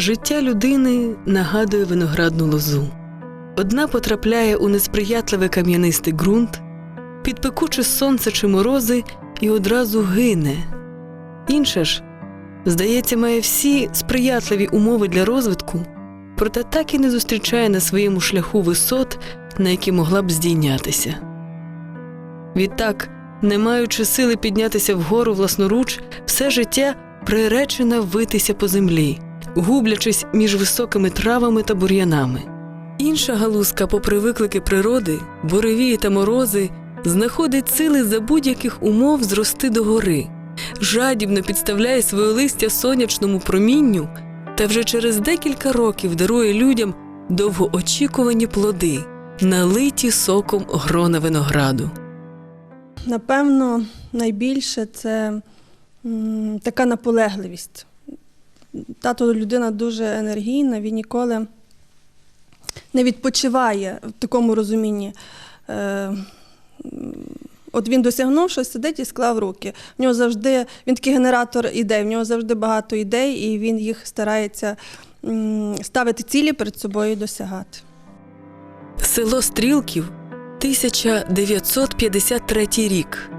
Життя людини нагадує виноградну лозу. Одна потрапляє у несприятливий кам'янистий ґрунт, під пекуче сонце чи морози і одразу гине. Інша ж, здається, має всі сприятливі умови для розвитку, проте так і не зустрічає на своєму шляху висот, на які могла б здійнятися. Відтак, не маючи сили піднятися вгору власноруч, все життя приречена витися по землі, гублячись між високими травами та бур'янами. Інша галузка, попри виклики природи, буревії та морози, знаходить сили за будь-яких умов зрости до гори, жадібно підставляє своє листя сонячному промінню та вже через декілька років дарує людям довгоочікувані плоди, налиті соком грона винограду. Напевно, найбільше це така наполегливість. Тато людина дуже енергійна, він ніколи не відпочиває в такому розумінні. Е, От він досягнув щось, сидить і склав руки. В нього завжди він такий генератор ідей, в нього завжди багато ідей, і він їх старається ставити цілі перед собою і досягати. Село Стрілків 1953 рік.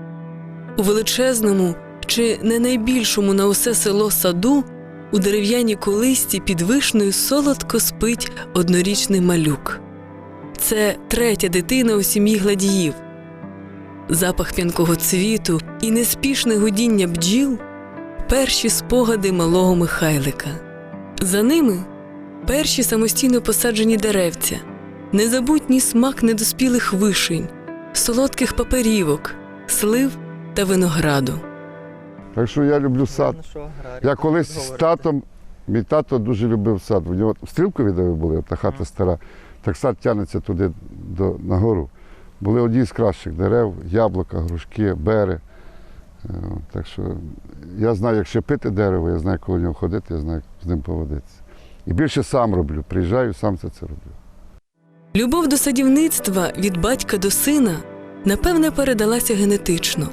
У величезному чи не найбільшому на усе село саду у дерев'яній колисті під вишнею солодко спить однорічний малюк. Це третя дитина у сім'ї гладіїв. Запах п'янкого цвіту і неспішне гудіння бджіл перші спогади малого Михайлика. За ними перші самостійно посаджені деревця, незабутній смак недоспілих вишень, солодких паперівок, слив та винограду. Так що я люблю сад. Я колись з татом, мій тато дуже любив сад. У нього в стрілкові, де ви були, та хата стара, так сад тягнеться туди до, нагору. Були одні з кращих дерев, яблука, грушки, бери. Е, Так що я знаю, як щепити дерево, я знаю, коли нього ходити, я знаю, як з ним поводитися. І більше сам роблю. Приїжджаю, сам це, це роблю. Любов до садівництва від батька до сина напевне передалася генетично.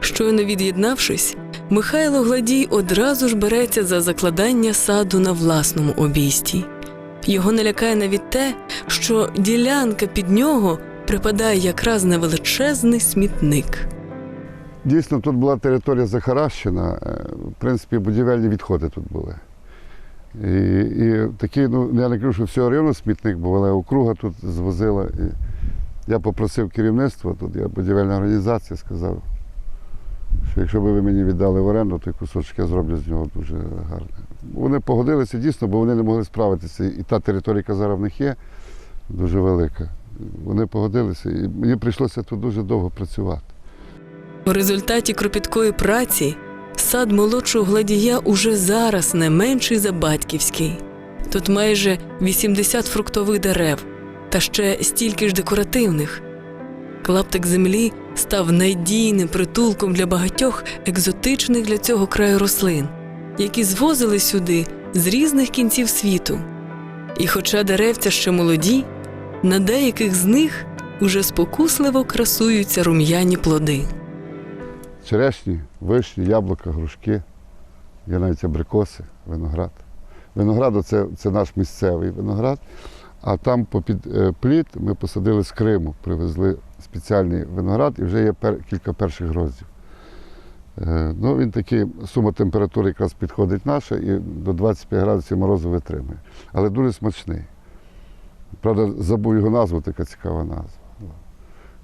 Щойно від'єднавшись, Михайло Гладій одразу ж береться за закладання саду на власному обійсті. Його не лякає навіть те, що ділянка під нього припадає якраз на величезний смітник. Дійсно, тут була територія захаращена, е, в принципі, будівельні відходи тут були. І, і такі, ну, я не кажу, що всього району смітник був, але округа тут звозила. І я попросив керівництво, тут я будівельна організація, сказав, що якщо б ви мені віддали в оренду, то кусочок я зроблю з нього дуже гарне. Вони погодилися дійсно, бо вони не могли справитися. І та територія, яка зараз в них є, дуже велика. Вони погодилися, і мені прийшлося тут дуже довго працювати. У результаті кропіткої праці сад молодшого гладія уже зараз не менший за батьківський. Тут майже 80 фруктових дерев та ще стільки ж декоративних. Клаптик землі став надійним притулком для багатьох екзотичних для цього краю рослин, які звозили сюди з різних кінців світу. І хоча деревця ще молоді, на деяких з них уже спокусливо красуються рум'яні плоди. Черешні, вишні, яблука, грушки, є навіть абрикоси, виноград. Виноград це, це наш місцевий виноград, а там попід е, плід ми посадили з Криму, привезли спеціальний виноград і вже є пер, кілька перших гроздів. Е, ну, він такий, сума температури якраз підходить наша і до 25 градусів морозу витримує. Але дуже смачний. Правда, забув його назву, така цікава назва.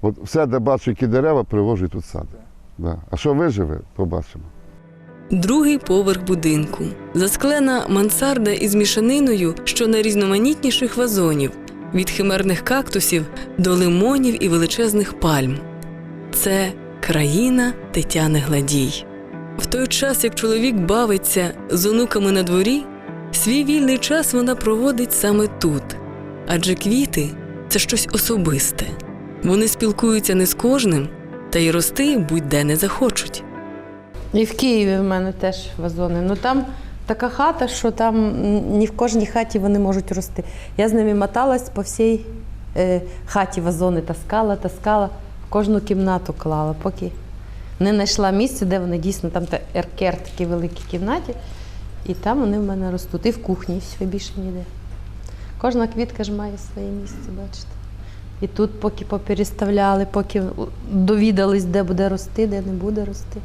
От все, де бачу, які дерева, привожу тут сади. Да. А що виживе, побачимо. Другий поверх будинку. Засклена мансарда із мішаниною, що найрізноманітніших вазонів, від химерних кактусів до лимонів і величезних пальм. Це країна Тетяни Гладій. В той час, як чоловік бавиться з онуками на дворі, свій вільний час вона проводить саме тут. Адже квіти це щось особисте. Вони спілкуються не з кожним, та й рости будь-де не захочуть. І в Києві в мене теж вазони. Ну там така хата, що там ні в кожній хаті вони можуть рости. Я з ними моталась по всій е, хаті вазони таскала, таскала, кожну кімнату клала, поки не знайшла місце, де вони дійсно там та еркер такій великій кімнаті. І там вони в мене ростуть. І в кухні, і все, більше ніде. Кожна квітка ж має своє місце, бачите. І тут поки попереставляли, поки довідались, де буде рости, де не буде рости.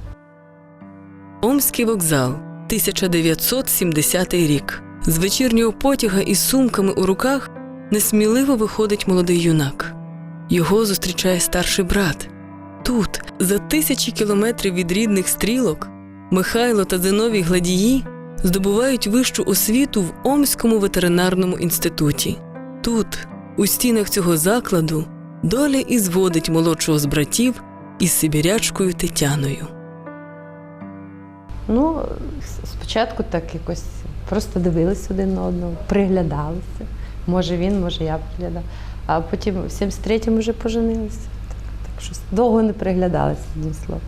Омський вокзал, 1970 рік. З вечірнього потяга із сумками у руках несміливо виходить молодий юнак. Його зустрічає старший брат. Тут, за тисячі кілометрів від рідних стрілок, Михайло та Зиновій Гладії здобувають вищу освіту в Омському ветеринарному інституті. Тут, у стінах цього закладу, доля і зводить молодшого з братів із сибірячкою Тетяною. Ну, спочатку так якось просто дивились один на одного, приглядалися. Може він, може я приглядала. А потім в 73-му вже поженилися. Так, так щось довго не приглядалися, одним словом.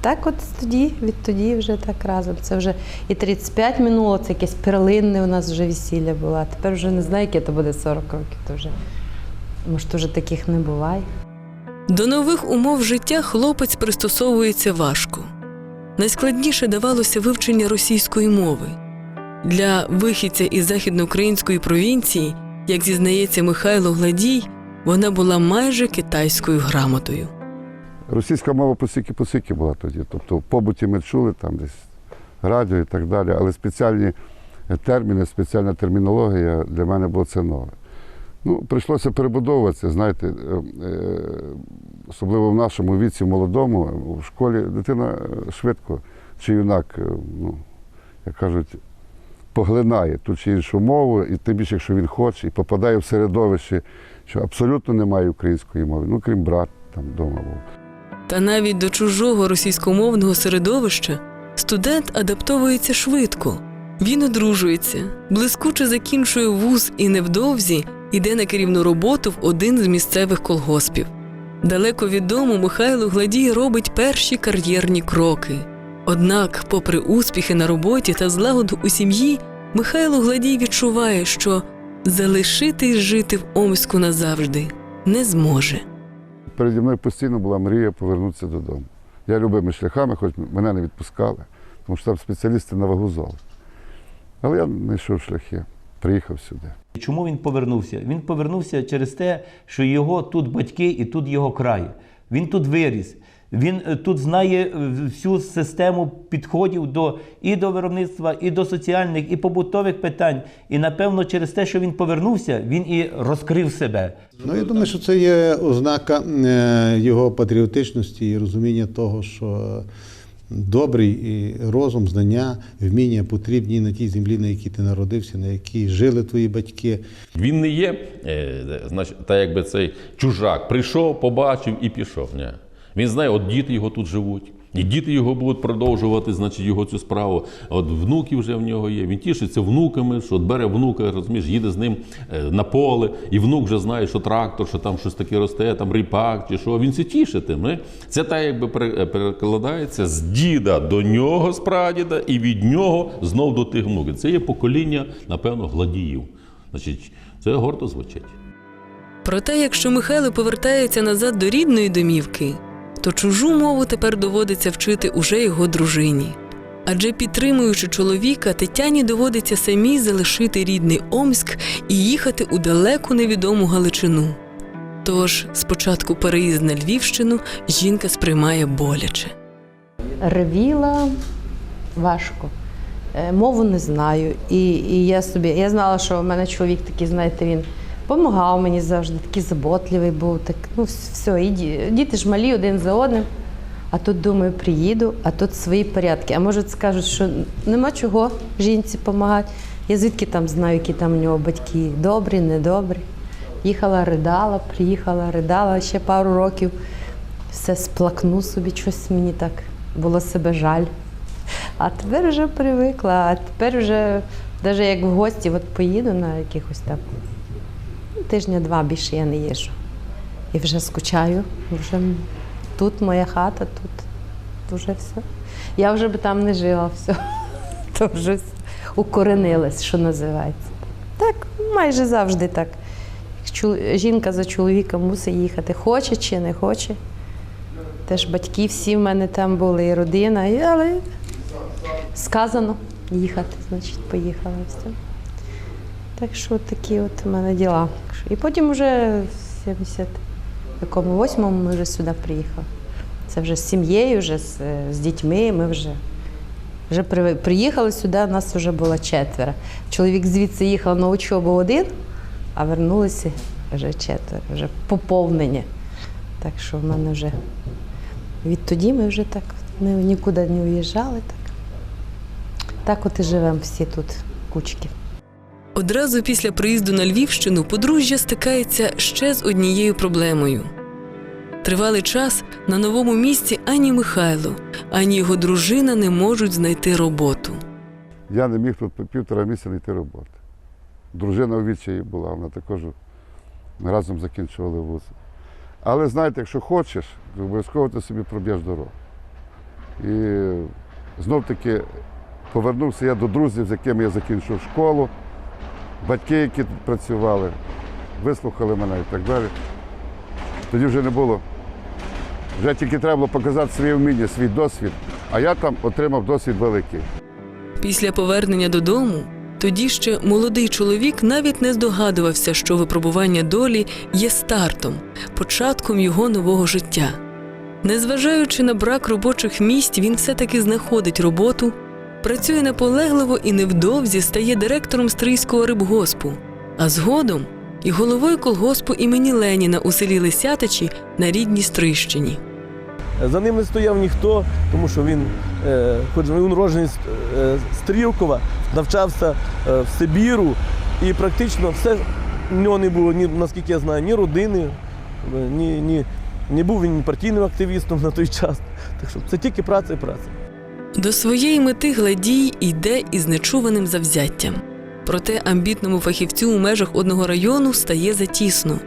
Так от тоді, відтоді вже так разом. Це вже і 35 минуло, це якесь перлинне у нас вже весілля було. А тепер вже не знаю, яке то буде 40 років. То вже, може, то вже таких не буває. До нових умов життя хлопець пристосовується важко. Найскладніше давалося вивчення російської мови. Для вихідця із західноукраїнської провінції, як зізнається Михайло Гладій, вона була майже китайською грамотою. Російська мова посіки-посіки була тоді. Тобто в побуті ми чули там десь радіо і так далі, але спеціальні терміни, спеціальна термінологія для мене було це нове. Ну, прийшлося перебудовуватися, знаєте, е, е, особливо в нашому віці, в молодому, в школі дитина е, швидко чи юнак, ну, як кажуть, поглинає ту чи іншу мову, і тим більше, якщо він хоче, і попадає в середовище, що абсолютно немає української мови, ну крім брат там вдома був. Та навіть до чужого російськомовного середовища студент адаптовується швидко. Він одружується, блискуче закінчує вуз і невдовзі йде на керівну роботу в один з місцевих колгоспів. Далеко від дому Михайло Гладій робить перші кар'єрні кроки. Однак, попри успіхи на роботі та злагоду у сім'ї, Михайло Гладій відчуває, що залишитись жити в Омську назавжди не зможе. Переді мною постійно була мрія повернутися додому. Я любими шляхами, хоч мене не відпускали, тому що там спеціалісти на вагу золота. Але я знайшов шляхи, приїхав сюди. Чому він повернувся? Він повернувся через те, що його тут батьки і тут його край. Він тут виріс. Він е, тут знає е, всю систему підходів до і до виробництва, і до соціальних, і побутових питань. І напевно, через те, що він повернувся, він і розкрив себе. Ну, я думаю, що це є ознака е, його патріотичності і розуміння того, що добрий розум, знання, вміння потрібні на тій землі, на якій ти народився, на якій жили твої батьки. Він не є, е, значить, та якби цей чужак прийшов, побачив і пішов. Ні. Він знає, от діти його тут живуть. І діти його будуть продовжувати, значить, його цю справу. От внуки вже в нього є. Він тішиться внуками, що от бере внука, розумієш, їде з ним е, на поле, і внук вже знає, що трактор, що там щось таке росте, там ріпак чи що. Він це тішитиме. Це так якби е, перекладається з діда до нього, з прадіда, і від нього знов до тих внуків. Це є покоління, напевно, гладіїв. Значить, це гордо звучить. Проте, якщо Михайло повертається назад до рідної домівки, то чужу мову тепер доводиться вчити уже його дружині. Адже підтримуючи чоловіка, Тетяні доводиться самій залишити рідний Омськ і їхати у далеку невідому Галичину. Тож спочатку переїзд на Львівщину жінка сприймає боляче. Ревіла важко. Е, Мову не знаю. І, і я собі, я знала, що в мене чоловік такий, знаєте, він допомагав мені завжди, такий заботливий був. Так, ну, все, і діти ж малі один за одним. А тут думаю, приїду, а тут свої порядки. А може скажуть, що нема чого жінці допомагати. Я звідки там знаю, які там у нього батьки добрі, недобрі. Їхала, ридала, приїхала, ридала ще пару років. Все сплакну собі, щось мені так було себе жаль. А тепер вже привикла, а тепер вже, навіть як в гості от поїду на якихось там ну, тижня-два більше я не їжджу. І вже скучаю, вже тут моя хата, тут, вже все. Я вже би там не жила, все. То вже укоренилась, що називається. Так, майже завжди так. Жінка за чоловіком мусить їхати, хоче чи не хоче. Теж батьки всі в мене там були, і родина, але сказано, їхати, значить, поїхала все. Так що такі от у мене діла. І потім вже в 78-му ми вже сюди приїхали. Це вже з сім'єю, вже з, е, з дітьми. Ми вже, вже при- приїхали сюди, нас вже було четверо. Чоловік звідси їхав на учобу один, а вернулися вже четверо, вже поповнення. Так що в мене вже відтоді ми вже так ні- нікуди не уїжджали. Так, так от і живемо всі тут кучки. Одразу після приїзду на Львівщину подружжя стикається ще з однією проблемою. Тривалий час на новому місці ані Михайло, ані його дружина не можуть знайти роботу. Я не міг тут півтора місяця знайти роботи. Дружина у відчаї була, вона також разом закінчували вуз. Але знаєте, якщо хочеш, обов'язково ти собі проб'єш дорогу. І знов таки повернувся я до друзів, з якими я закінчив школу, батьки, які тут працювали, вислухали мене і так далі. Тоді вже не було. Вже тільки треба було показати своє вміння, свій досвід, а я там отримав досвід великий. Після повернення додому тоді ще молодий чоловік навіть не здогадувався, що випробування долі є стартом, початком його нового життя. Незважаючи на брак робочих місць, він все-таки знаходить роботу, працює наполегливо і невдовзі стає директором стрийського рибгоспу, а згодом і головою колгоспу імені Леніна у селі Лисятичі на рідній Стрийщині. За ним не стояв ніхто, тому що він, е, хоч він уроджений з е, Стрілкова, навчався е, в Сибіру, і практично все в нього не було, ні, наскільки я знаю, ні родини, ні, ні, не був він партійним активістом на той час. Так що це тільки праця і праця. До своєї мети гладій йде із нечуваним завзяттям. Проте амбітному фахівцю у межах одного району стає затісно.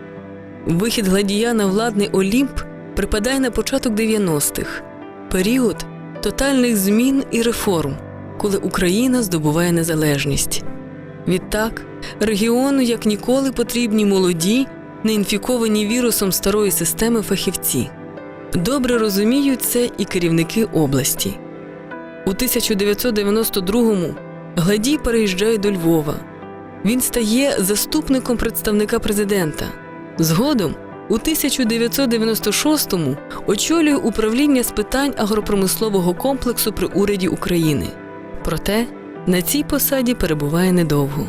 Вихід гладія на владний Олімп припадає на початок 90-х період тотальних змін і реформ, коли Україна здобуває незалежність. Відтак, регіону як ніколи потрібні молоді, неінфіковані вірусом старої системи фахівці. Добре розуміють це і керівники області. У 1992-му Гладій переїжджає до Львова. Він стає заступником представника президента. Згодом, у 1996-му очолює управління з питань агропромислового комплексу при уряді України. Проте на цій посаді перебуває недовго.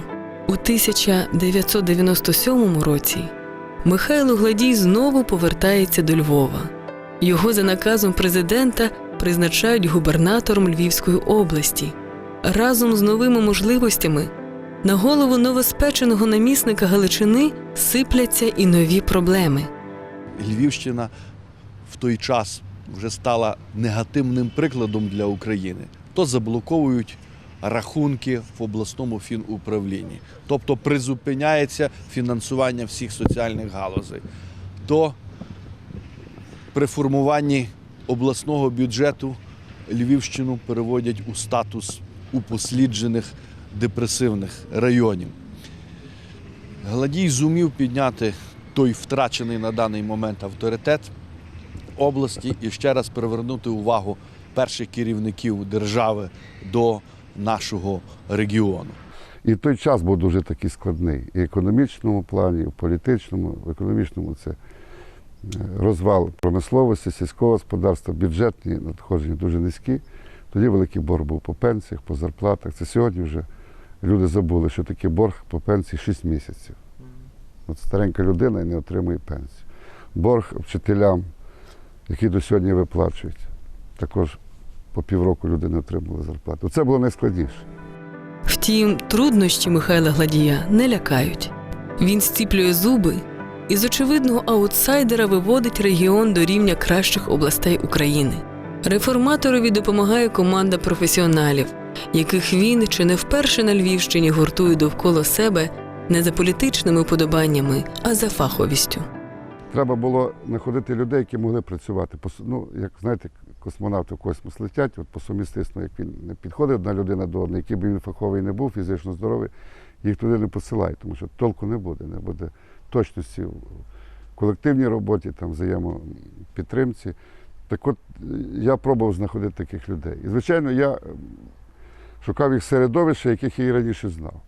У 1997 році Михайло Гладій знову повертається до Львова. Його за наказом президента призначають губернатором Львівської області. Разом з новими можливостями на голову новоспеченого намісника Галичини сипляться і нові проблеми. Львівщина в той час вже стала негативним прикладом для України. То заблоковують рахунки в обласному фінуправлінні, тобто призупиняється фінансування всіх соціальних галузей. То при формуванні обласного бюджету Львівщину переводять у статус упосліджених депресивних районів. Гладій зумів підняти той втрачений на даний момент авторитет області і ще раз привернути увагу перших керівників держави до нашого регіону. І той час був дуже такий складний. І в економічному плані, і в політичному, в економічному це розвал промисловості, сільського господарства, бюджетні надходження дуже низькі. Тоді великий борг був по пенсіях, по зарплатах. Це сьогодні вже люди забули, що таке борг по пенсії 6 місяців. От старенька людина і не отримує пенсію. Борг вчителям, які до сьогодні виплачують, також по півроку люди не отримали зарплату. Це було найскладніше. Втім, труднощі Михайла Гладія не лякають. Він зціплює зуби і з очевидного аутсайдера виводить регіон до рівня кращих областей України. Реформаторові допомагає команда професіоналів, яких він чи не вперше на Львівщині гуртує довкола себе не за політичними уподобаннями, а за фаховістю. Треба було знаходити людей, які могли працювати. Ну, як знаєте, космонавти в космос летять, от по сумісництву, як він не підходить одна людина до одної, який би він фаховий не був, фізично здоровий, їх туди не посилають, тому що толку не буде, не буде точності в колективній роботі, там взаємопідтримці. Так от я пробував знаходити таких людей. І, звичайно, я, ем, шукав їх середовища, яких я і раніше знав.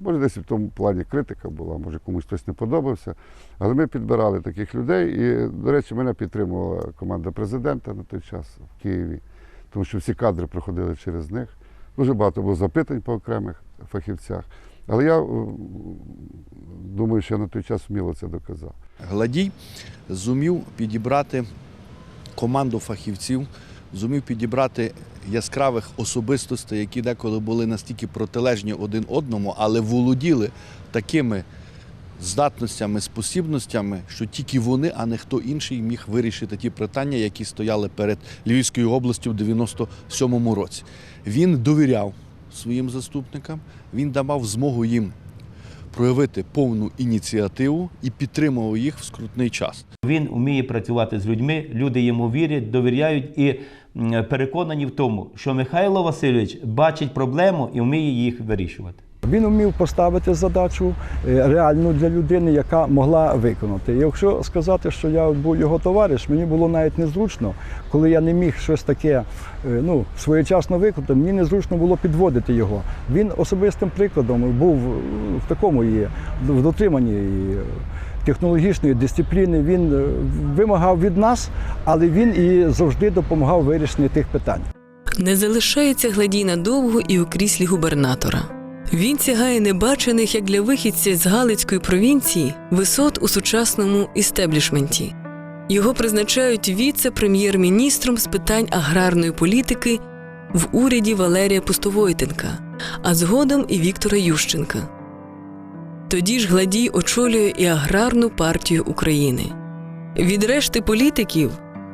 Може, десь в тому плані критика була, може комусь хтось не подобався. Але ми підбирали таких людей. І, до речі, мене підтримувала команда президента на той час в Києві, тому що всі кадри проходили через них. Дуже багато було запитань по окремих фахівцях. Але я е, думаю, що на той час вміло це доказав. Гладій зумів підібрати команду фахівців, зумів підібрати яскравих особистостей, які деколи були настільки протилежні один одному, але володіли такими здатностями, спосібностями, що тільки вони, а не хто інший, міг вирішити ті питання, які стояли перед Львівською областю в 97-му році. Він довіряв своїм заступникам, він давав змогу їм проявити повну ініціативу і підтримував їх в скрутний час. Він вміє працювати з людьми, люди йому вірять, довіряють і переконані в тому, що Михайло Васильович бачить проблему і вміє їх вирішувати. Він вмів поставити задачу е, реальну для людини, яка могла виконати. Якщо сказати, що я був його товариш, мені було навіть незручно, коли я не міг щось таке е, ну, своєчасно виконати, мені незручно було підводити його. Він особистим прикладом був е, в такому є, в дотриманні технологічної дисципліни. Він вимагав від нас, але він і завжди допомагав вирішенні тих питань. Не залишається гладій надовго і у кріслі губернатора. Він сягає небачених як для вихідця з Галицької провінції висот у сучасному істеблішменті. Його призначають віце-прем'єр-міністром з питань аграрної політики в уряді Валерія Пустовойтенка, а згодом і Віктора Ющенка. Тоді ж Гладій очолює і аграрну партію України. Від решти політиків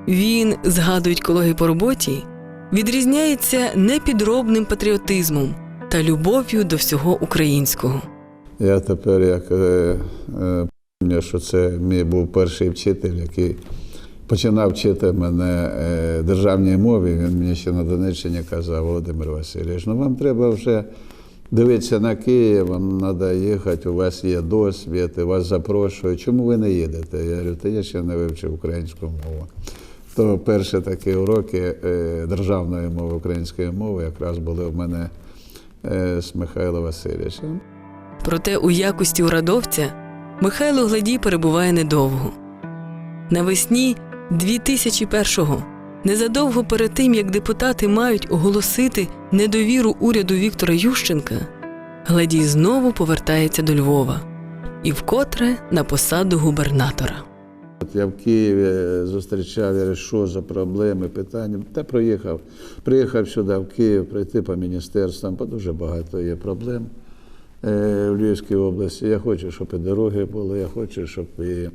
він, згадують колеги по роботі, відрізняється непідробним патріотизмом та любов'ю до всього українського. Я тепер як е, е, що це мій був перший вчитель, який починав вчити мене е, державній мові. Він мені ще на Донеччині казав, Володимир Васильович, ну вам треба вже дивитися на Київ, вам треба їхати, у вас є досвід, і вас запрошують. Чому ви не їдете? Я говорю, та я ще не вивчив українську мову. То перші такі уроки е, державної мови, української мови якраз були в мене з Михайлом Васильовичем. Проте у якості урадовця Михайло Гладій перебуває недовго. Навесні 2001-го, незадовго перед тим, як депутати мають оголосити недовіру уряду Віктора Ющенка, Гладій знову повертається до Львова і вкотре на посаду губернатора. От я в Києві зустрічав, я що за проблеми, питання. Та проїхав. Приїхав сюди, в Київ, пройти по міністерствам, бо дуже багато є проблем е, в Львівській області. Я хочу, щоб і дороги були, я хочу, щоб і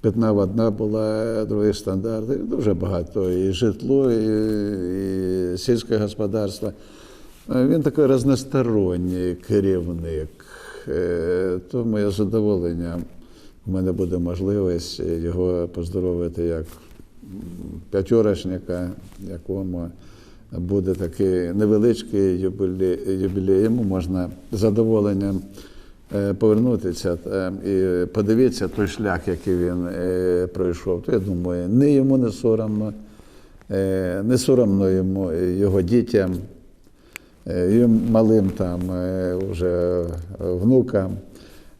питна вода була, другі стандарти. Дуже багато. І житло, і, і сільське господарство. Е, Він такий різносторонній керівник. Е, То моє У мене буде можливість його поздоровити як п'ятьорочника, якому буде такий невеличкий юбілей. Йому можна з задоволенням е, повернутися і подивитися той шлях, який він е, пройшов. То я думаю, не йому не соромно, е, не соромно йому, його дітям, е, і малим там е, вже внукам.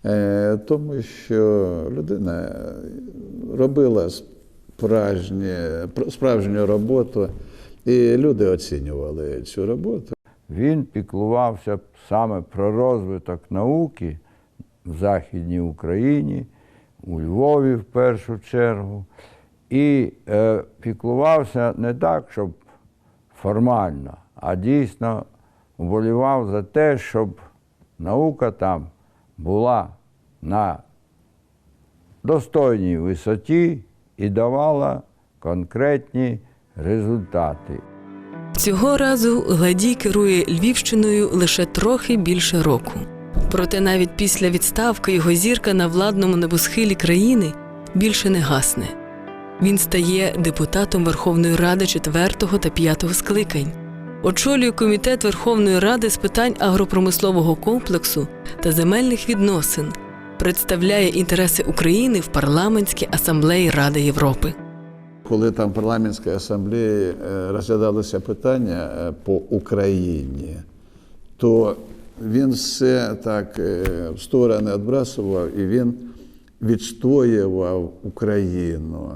Е, Тому що людина робила справжнє, справжню роботу, і люди оцінювали цю роботу. Він піклувався саме про розвиток науки в Західній Україні, у Львові в першу чергу. І е, піклувався не так, щоб формально, а дійсно вболівав за те, щоб наука там була на достойній висоті і давала конкретні результати. Цього разу Гладій керує Львівщиною лише трохи більше року. Проте навіть після відставки його зірка на владному небосхилі країни більше не гасне. Він стає депутатом Верховної Ради 4 та 5 скликань, очолює комітет Верховної Ради з питань агропромислового комплексу та земельних відносин, представляє інтереси України в парламентській асамблеї Ради Європи. Коли там парламентській асамблеї е, розглядалося питання е, по Україні, то він все так е, в сторони відбрасував і він відстоював Україну,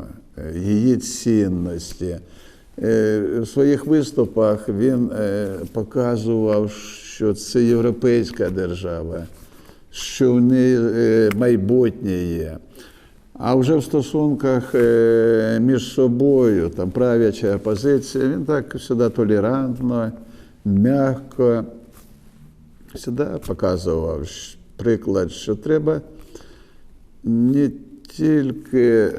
її цінності. Е, В своїх виступах він е, показував, що це європейська держава, що в неї е, майбутнє є. А вже в стосунках між собою, там правляча опозиція, він так завжди толерантно, м'яко завжди показував приклад, що треба не тільки е,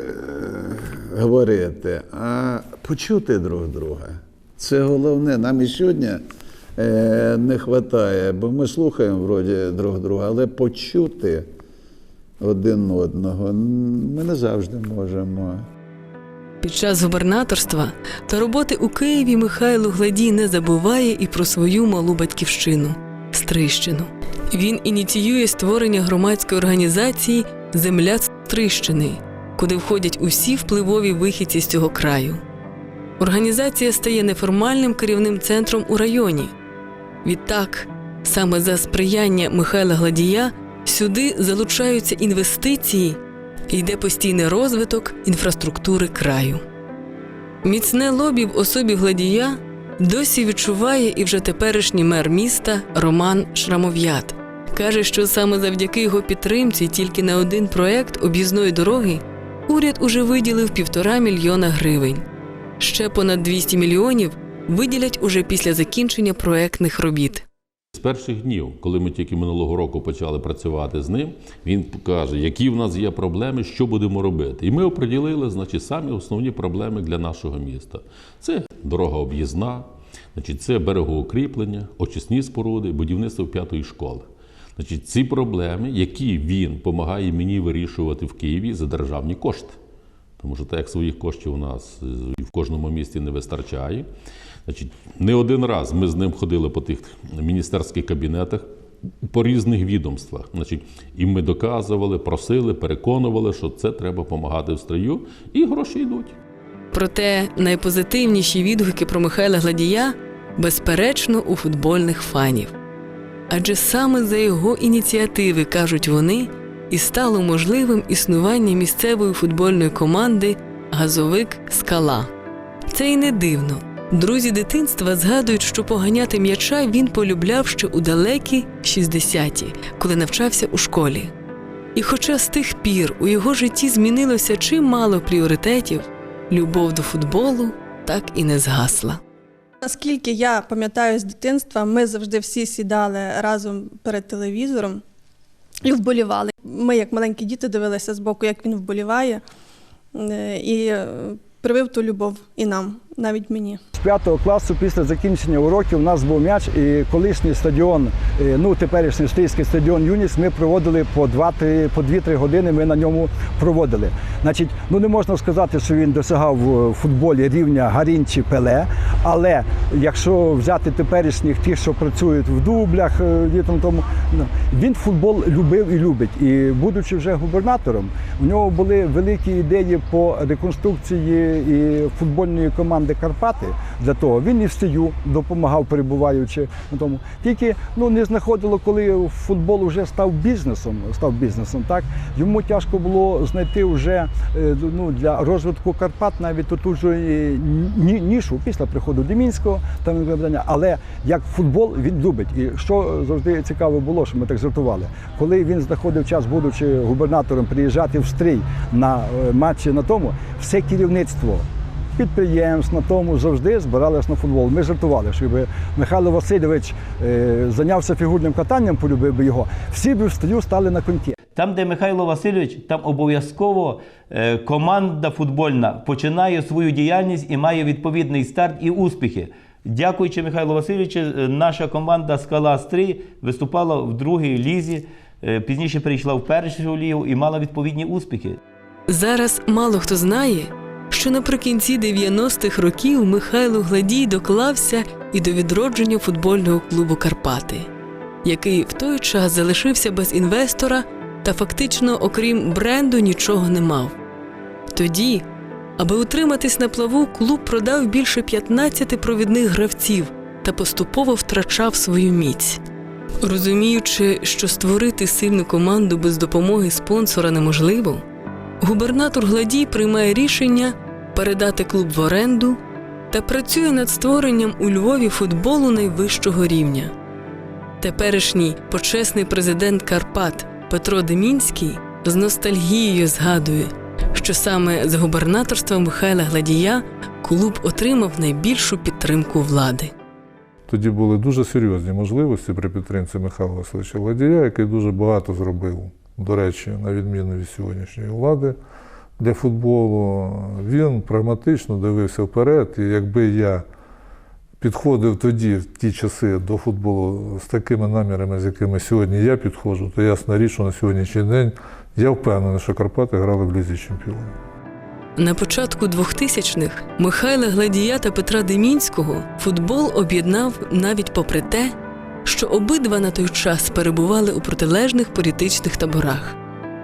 говорити, а почути друг друга. Це головне. Нам і сьогодні е, не вистачає, бо ми слухаємо вроді друг друга, але почути один одного ми не завжди можемо. Під час губернаторства та роботи у Києві Михайло Гладій не забуває і про свою малу батьківщину Стрищину. Він ініціює створення громадської організації Земля Стрищини, куди входять усі впливові вихідці з цього краю. Організація стає неформальним керівним центром у районі. Відтак, саме за сприяння Михайла Гладія сюди залучаються інвестиції і йде постійний розвиток інфраструктури краю. Міцне лобі в особі Гладія досі відчуває і вже теперішній мер міста Роман Шрамов'ят. Каже, що саме завдяки його підтримці тільки на один проект об'їзної дороги уряд уже виділив півтора мільйона гривень. Ще понад 200 мільйонів виділять уже після закінчення проектних робіт. З перших днів, коли ми тільки минулого року почали працювати з ним, він каже, які в нас є проблеми, що будемо робити. І ми оприділили, значить, самі основні проблеми для нашого міста. Це дорога об'їзна, значить, це берегоукріплення, очисні споруди, будівництво п'ятої школи. Значить, ці проблеми, які він допомагає мені вирішувати в Києві за державні кошти. Тому що так як своїх коштів у нас е, в кожному місті не вистачає. Значить, не один раз ми з ним ходили по тих міністерських кабінетах по різних відомствах. Значить, і ми доказували, просили, переконували, що це треба допомагати в строю, і гроші йдуть. Проте найпозитивніші відгуки про Михайла Гладія безперечно у футбольних фанів. Адже саме за його ініціативи, кажуть вони, і стало можливим існування місцевої футбольної команди Газовик Скала. Це й не дивно. Друзі дитинства згадують, що поганяти м'яча він полюбляв ще у далекі 60-ті, коли навчався у школі. І хоча з тих пір у його житті змінилося чимало пріоритетів, любов до футболу так і не згасла. Наскільки я пам'ятаю з дитинства, ми завжди всі сідали разом перед телевізором і вболівали. Ми, як маленькі діти, дивилися з боку, як він вболіває, е, і е, привив ту любов і нам, навіть мені. З п'ятого класу після закінчення уроків у нас був м'яч, і колишній стадіон, е, ну теперішній стрийський стадіон Юніс, ми проводили по 2-3 по 2-3 години. Ми на ньому проводили. Значить, ну не можна сказати, що він досягав в футболі рівня Гарін чи Пеле. Але якщо взяти теперішніх тих, що працюють в дублях, е, тому, ну, він футбол любив і любить. І будучи вже губернатором, у нього були великі ідеї по реконструкції і футбольної команди Карпати. Для того він і в стію допомагав, перебуваючи на тому. Тільки ну не знаходило, коли футбол вже став бізнесом. Став бізнесом, так йому тяжко було знайти вже е, ну, для розвитку Карпат навіть ту ж е, ні- нішу після приходу Демінського там видання. Але як футбол він любить. І що завжди цікаво було, що ми так жартували, коли він знаходив час, будучи губернатором, приїжджати в стрій на е, матчі на тому, все керівництво підприємств на тому завжди збиралися на футбол. Ми жартували, що якби Михайло Васильович е, зайнявся фігурним катанням, полюбив би його, всі б в стрію стали на коньки. Там, де Михайло Васильович, там обов'язково е, команда футбольна починає свою діяльність і має відповідний старт і успіхи. Дякуючи Михайлу Васильовичу, е, наша команда Скала Стрий виступала в другій лізі, пізніше перейшла в першу лігу і мала відповідні успіхи. Зараз мало хто знає, що наприкінці 90-х років Михайло Гладій доклався і до відродження футбольного клубу Карпати, який в той час залишився без інвестора та фактично, окрім бренду, нічого не мав. Тоді, аби утриматись на плаву, клуб продав більше 15 провідних гравців та поступово втрачав свою міць. Розуміючи, що створити сильну команду без допомоги спонсора неможливо, губернатор Гладій приймає рішення передати клуб в оренду та працює над створенням у Львові футболу найвищого рівня. Теперішній почесний президент Карпат Петро Демінський з ностальгією згадує, що саме з губернаторства Михайла Гладія клуб отримав найбільшу підтримку влади. Тоді були дуже серйозні можливості при підтримці Михайла Васильовича Ладія, який дуже багато зробив, до речі, на відміну від сьогоднішньої влади для футболу. Він прагматично дивився вперед, і якби я підходив тоді, в ті часи, до футболу з такими намірами, з якими сьогодні я підходжу, то ясна річ, що на сьогоднішній день я впевнений, що Карпати грали в Лізі Чемпіонів. На початку 2000-х Михайла Гладія та Петра Демінського футбол об'єднав навіть попри те, що обидва на той час перебували у протилежних політичних таборах.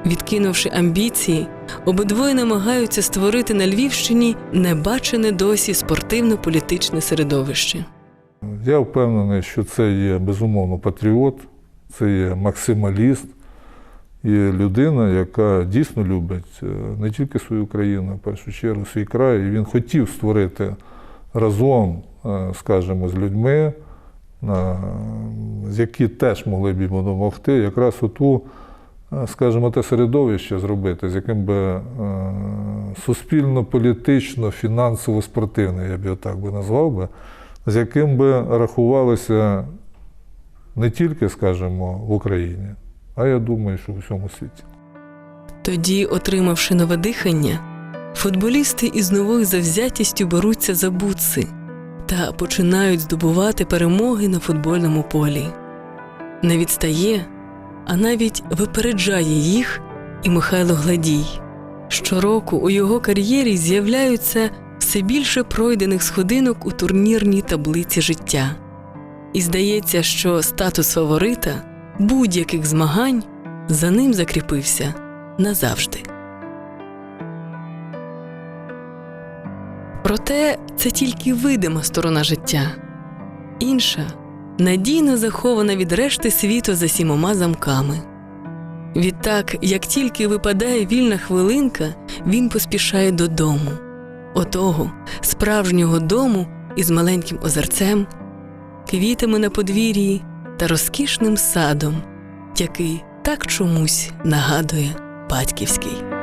Відкинувши амбіції, обидвоє намагаються створити на Львівщині небачене досі спортивно-політичне середовище. Я впевнений, що це є безумовно патріот, це є максималіст і людина, яка дійсно любить е, не тільки свою країну, а в першу чергу свій край. І він хотів створити разом, е, скажімо, з людьми, які теж могли б йому допомогти, якраз оту, скажімо, те середовище зробити, з яким би е, суспільно-політично, фінансово-спортивне, я б його так би назвав би, з яким би рахувалися не тільки, скажімо, в Україні, а я думаю, що в усьому світі. Тоді, отримавши нове дихання, футболісти із новою завзятістю беруться за бутси та починають здобувати перемоги на футбольному полі. Не відстає, а навіть випереджає їх і Михайло Гладій. Щороку у його кар'єрі з'являються все більше пройдених сходинок у турнірній таблиці життя. І здається, що статус фаворита будь-яких змагань за ним закріпився назавжди. Проте це тільки видима сторона життя. Інша надійно захована від решти світу за сімома замками. Відтак, як тільки випадає вільна хвилинка, він поспішає додому, отого справжнього дому із маленьким озерцем, квітами на подвір'ї та розкішним садом, який так чомусь нагадує батьківський.